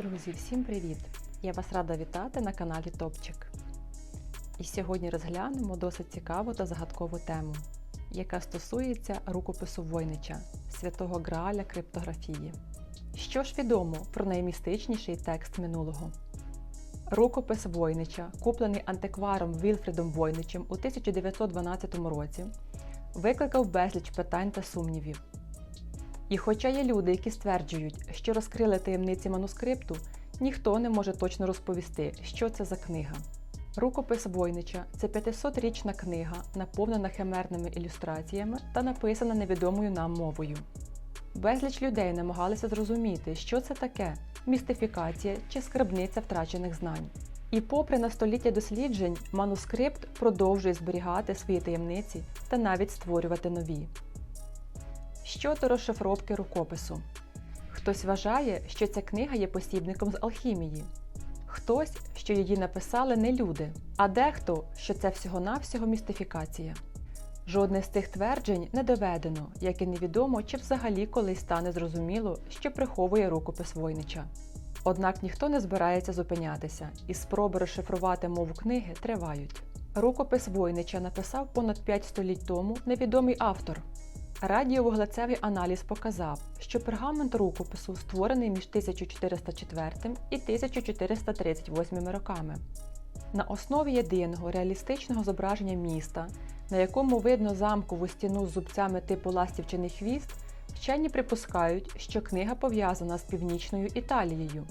Друзі, всім привіт! Я вас рада вітати на каналі Топчик. І сьогодні розглянемо досить цікаву та загадкову тему, яка стосується рукопису Войнича, святого Грааля криптографії. Що ж відомо про наймістичніший текст минулого? Рукопис Войнича, куплений антикваром Вільфрідом Войничем у 1912 році, викликав безліч питань та сумнівів. І хоча є люди, які стверджують, що розкрили таємниці манускрипту, ніхто не може точно розповісти, що це за книга. Рукопис Войнича це 500-річна книга, наповнена химерними ілюстраціями та написана невідомою нам мовою. Безліч людей намагалися зрозуміти, що це таке містифікація чи скарбниця втрачених знань. І попри на століття досліджень, манускрипт продовжує зберігати свої таємниці та навіть створювати нові. Щодо розшифровки рукопису. Хтось вважає, що ця книга є посібником з алхімії, хтось, що її написали не люди, а дехто, що це всього-навсього містифікація. Жодне з цих тверджень не доведено, як і невідомо, чи взагалі колись стане зрозуміло, що приховує рукопис Войнича. Однак ніхто не збирається зупинятися, і спроби розшифрувати мову книги тривають. Рукопис Войнича написав понад 5 століть тому невідомий автор. Радіовуглецевий аналіз показав, що пергамент рукопису створений між 1404 і 1438 роками. На основі єдиного реалістичного зображення міста, на якому видно замкову стіну з зубцями типу ластівчиний хвіст, вчені припускають, що книга пов'язана з північною Італією,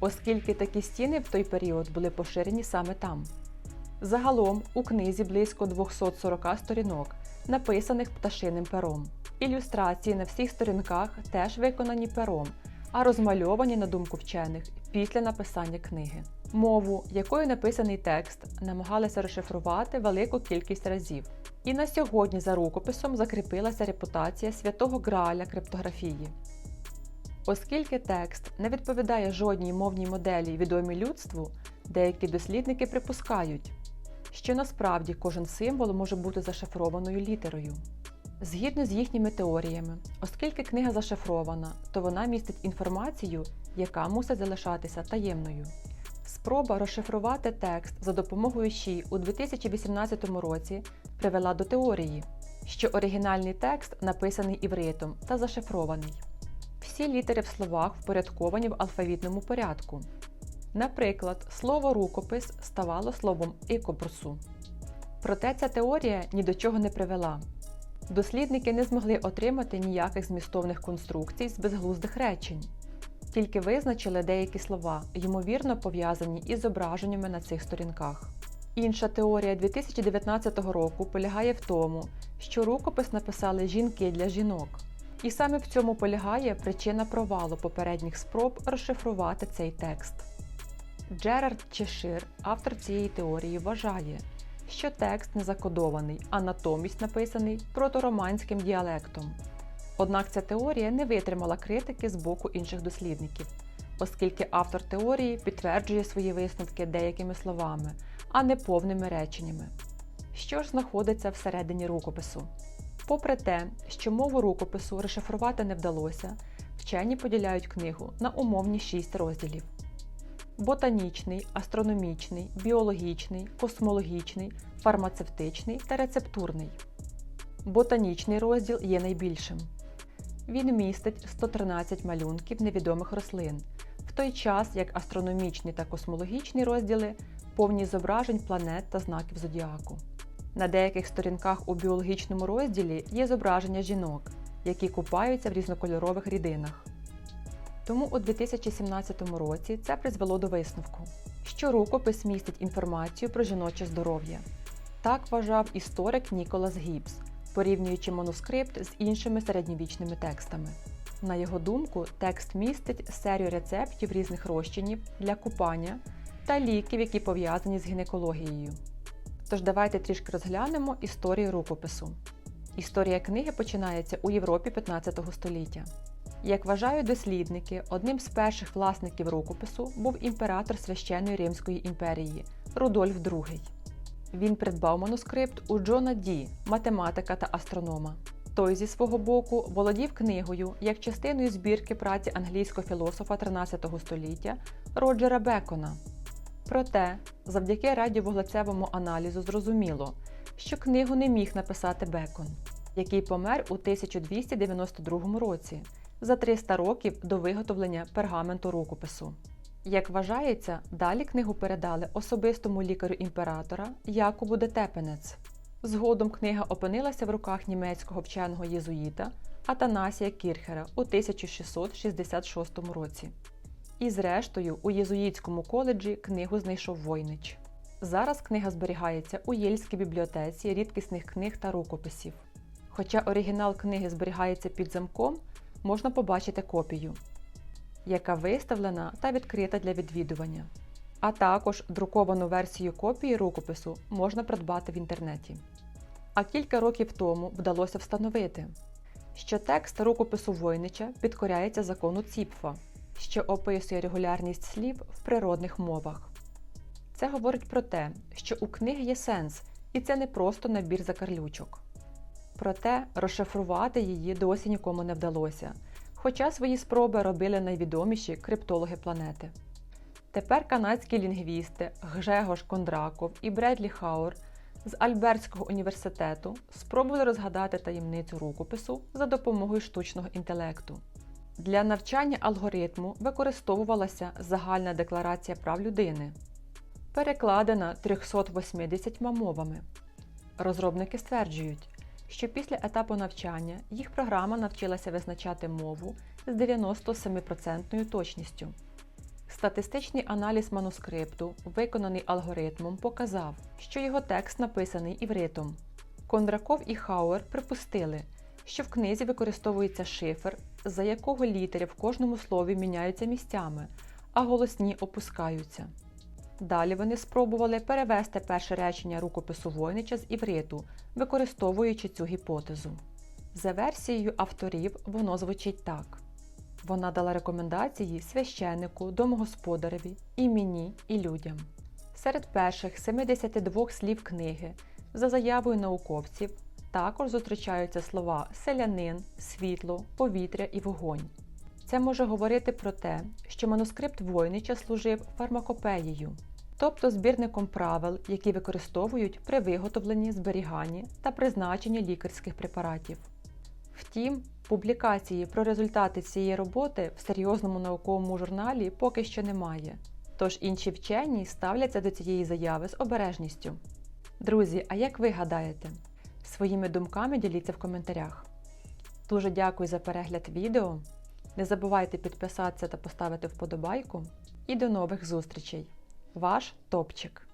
оскільки такі стіни в той період були поширені саме там. Загалом у книзі близько 240 сторінок, написаних пташиним пером. Ілюстрації на всіх сторінках теж виконані пером, а розмальовані, на думку вчених, після написання книги. Мову, якою написаний текст, намагалися розшифрувати велику кількість разів. І на сьогодні за рукописом закріпилася репутація святого Грааля криптографії. Оскільки текст не відповідає жодній мовній моделі відомій людству, деякі дослідники припускають, що насправді кожен символ може бути зашифрованою літерою. Згідно з їхніми теоріями, оскільки книга зашифрована, то вона містить інформацію, яка мусить залишатися таємною. Спроба розшифрувати текст за допомогою ЩІ у 2018 році привела до теорії, що оригінальний текст написаний івритом та зашифрований. Всі літери в словах впорядковані в алфавітному порядку. Наприклад, слово рукопис ставало словом ікобрсу. Проте ця теорія ні до чого не привела. Дослідники не змогли отримати ніяких змістовних конструкцій з безглуздих речень, тільки визначили деякі слова, ймовірно пов'язані із зображеннями на цих сторінках. Інша теорія 2019 року полягає в тому, що рукопис написали жінки для жінок. І саме в цьому полягає причина провалу попередніх спроб розшифрувати цей текст. Джерард Чешир, автор цієї теорії, вважає, що текст не закодований, а натомість написаний протороманським діалектом. Однак ця теорія не витримала критики з боку інших дослідників, оскільки автор теорії підтверджує свої висновки деякими словами, а не повними реченнями. Що ж знаходиться всередині рукопису? Попри те, що мову рукопису розшифрувати не вдалося, вчені поділяють книгу на умовні шість розділів: ботанічний, астрономічний, біологічний, космологічний, фармацевтичний та рецептурний. Ботанічний розділ є найбільшим. Він містить 113 малюнків невідомих рослин, в той час як астрономічні та космологічні розділи повні зображень планет та знаків зодіаку. На деяких сторінках у біологічному розділі є зображення жінок, які купаються в різнокольорових рідинах. Тому у 2017 році це призвело до висновку, що рукопис містить інформацію про жіноче здоров'я. Так вважав історик Ніколас Гібс, порівнюючи манускрипт з іншими середньовічними текстами. На його думку, текст містить серію рецептів різних розчинів для купання та ліків, які пов'язані з гінекологією. Тож давайте трішки розглянемо історію рукопису. Історія книги починається у Європі 15 століття. Як вважають дослідники, одним з перших власників рукопису був імператор священної Римської імперії Рудольф II. Він придбав манускрипт у Джона Ді, математика та астронома. Той зі свого боку володів книгою як частиною збірки праці англійського філософа 13 століття Роджера Бекона. Проте, завдяки радіовуглецевому аналізу зрозуміло, що книгу не міг написати Бекон, який помер у 1292 році за 300 років до виготовлення пергаменту рукопису. Як вважається, далі книгу передали особистому лікарю імператора Якубу де Тепенець. Згодом книга опинилася в руках німецького вченого єзуїта Атанасія Кірхера у 1666 році. І зрештою, у єзуїтському коледжі книгу знайшов Войнич. Зараз книга зберігається у Єльській бібліотеці рідкісних книг та рукописів. Хоча оригінал книги зберігається під замком, можна побачити копію, яка виставлена та відкрита для відвідування. А також друковану версію копії рукопису можна придбати в інтернеті. А кілька років тому вдалося встановити, що текст рукопису Войнича підкоряється закону Ціпфа, що описує регулярність слів в природних мовах. Це говорить про те, що у книги є сенс, і це не просто набір закарлючок. Проте розшифрувати її досі нікому не вдалося, хоча свої спроби робили найвідоміші криптологи планети. Тепер канадські лінгвісти Гжегош Кондраков і Бредлі Хаур з Альбертського університету спробували розгадати таємницю рукопису за допомогою штучного інтелекту. Для навчання алгоритму використовувалася загальна декларація прав людини, перекладена 380 мовами. Розробники стверджують, що після етапу навчання їх програма навчилася визначати мову з 97% точністю. Статистичний аналіз манускрипту, виконаний алгоритмом, показав, що його текст написаний івритом. Кондраков і Хауер припустили, що в книзі використовується шифр, за якого літери в кожному слові міняються місцями, а голосні опускаються. Далі вони спробували перевести перше речення рукопису Войнича з івриту, використовуючи цю гіпотезу. За версією авторів, воно звучить так. Вона дала рекомендації священнику, домогосподареві, і мені, і людям. Серед перших 72 слів книги, за заявою науковців, також зустрічаються слова селянин, світло, повітря і вогонь. Це може говорити про те, що манускрипт Войнича служив фармакопеєю, тобто збірником правил, які використовують при виготовленні, зберіганні та призначенні лікарських препаратів. Втім, публікації про результати цієї роботи в серйозному науковому журналі поки що немає, тож інші вчені ставляться до цієї заяви з обережністю. Друзі, а як ви гадаєте? Своїми думками діліться в коментарях. Дуже дякую за перегляд відео. Не забувайте підписатися та поставити вподобайку. І до нових зустрічей! Ваш топчик!